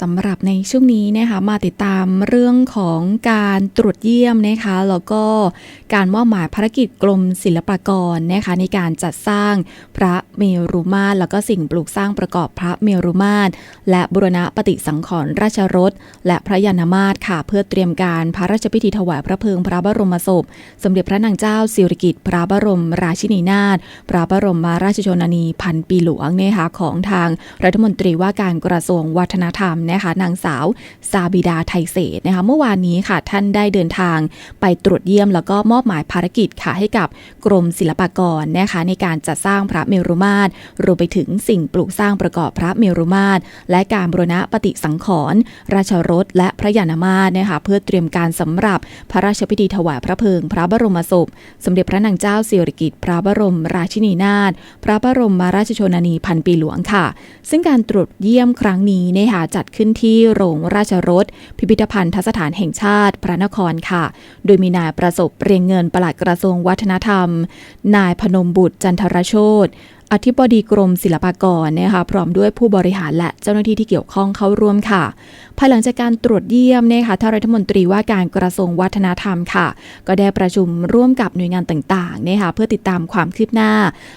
สำหรับในช่วงนี้นะคะมาติดตามเรื่องของการตรวจเยี่ยมนะคะแล้วก็การมอบหมายภารกิจกรมศิลปากรนะคะในการจัดสร้างพระเมรุมาตรแล้วก็สิ่งปลูกสร้างประกอบพระเมรุมาตรและบุรณะปฏิสังขรณ์ราชรถและพระยานามาตรค่ะ เพื่อเตรียมการพระราชพิธีถวายพระเพลิงพระบรมศพ สมเด็จพระนางเจ้าสิริกิติ์พระบรมราชินีนาถพระบรมราชชนนีพันปีหลวงนะคะของทางรัฐมนตรีว่าการกระทรวงวัฒนธรรมนะคะนางสาวซาบิดาไทยเศษนะคะเมื่อวานนี้ค่ะท่านได้เดินทางไปตรวจเยี่ยมแล้วก็มอบหมายภารกิจค่ะให้กับกรมศิลปากรนะคะในการจัดสร้างพระเมรุมาตรรวมไปถึงสิ่งปลูกสร้างประกอบพระเมรุมาตรและการบรณะปฏิสังขรณ์ราชรถและพระยานมาตรนะคะเพื่อเตรียมการสำหรับพระราชพิธีถวายพระเพลิง พระบรมศพ สมเด็จพระนางเจ้าสิริกิติ์พระบรมราชินีนาถพระบรมราชชนนีพันปีหลวงค่ะ ซึ่งการตรวจเยี่ยมครั้งนี้นะคะจัดขึ้นที่โรงราชรถ พิพิธภัณฑสถานแห่งชาติ พระนครค่ะ โดยมีนายประสบเรียงเงินปลัดกระทรวงวัฒนธรรม นายพนมบุตรจันทรโชต อธิบดีกรมศิลปากรนะคะพร้อมด้วยผู้บริหารและเจ้าหน้าที่ที่เกี่ยวข้องเข้าร่วมค่ะ ภายหลังจากการตรวจเยี่ยมนะคะท่านรัฐมนตรีว่าการกระทรวงวัฒนธรรมค่ะ ก็ได้ประชุมร่วมกับหน่วยงานต่างๆนะคะเพื่อติดตามความคืบหน้า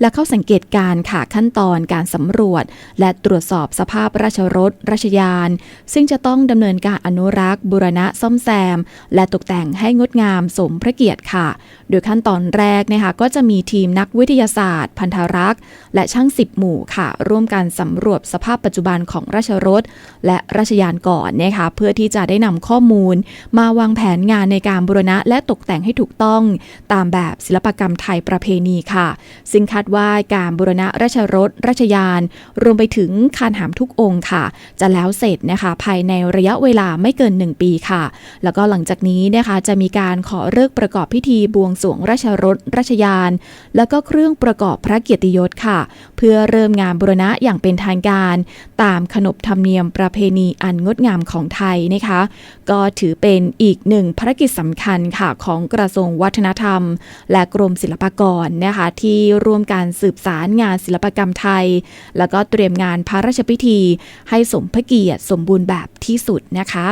และเข้าสังเกตการ์ค่ะขั้นตอนการสำรวจ และตรวจสอบสภาพราชรถราชยาน ซึ่งจะต้องดำเนินการอนุรักษ์ บูรณะซ่อมแซม และตกแต่งให้งดงามสมพระเกียรติค่ะ โดยขั้นตอนแรกนะคะก็จะมีทีมนักวิทยาศาสตร์ พันธรักษ์และช่างสิบหมู่ค่ะ ร่วมกันสำรวจสภาพปัจจุบันของราชรถ และราชยานก่อนนะคะเพื่อที่จะได้นำข้อมูล มาวางแผนงานในการบูรณะและตกแต่งให้ถูกต้อง ตามแบบศิลปกรรมไทยประเพณีค่ะ ซึ่งคาดว่าการบูรณะราชรถ ราชยาน รวมไปถึงคานหามทุกองค์ค่ะ จะแล้วเสร็จนะคะ ภายในระยะเวลาไม่เกิน 1 ปีค่ะ แล้วก็หลังจากนี้นะคะจะมีการขอเลิกประกอบพิธีบวงสรวงราชรถ ราชยาน แล้วก็เครื่องประกอบพระเกียรติยศค่ะค่ะ เพื่อเริ่มงานบูรณะอย่างเป็นทางการ ตามขนบธรรมเนียมประเพณีอันงดงามของไทยนะคะ ก็ถือเป็นอีกหนึ่งภารกิจสำคัญค่ะของกระทรวงวัฒนธรรม และกรมศิลปากรนะคะที่ร่วมการสืบสารงานศิลปกรรมไทย แล้วก็เตรียมงานพระราชพิธี ให้สมพระเกียรติสมบูรณ์แบบที่สุดนะคะ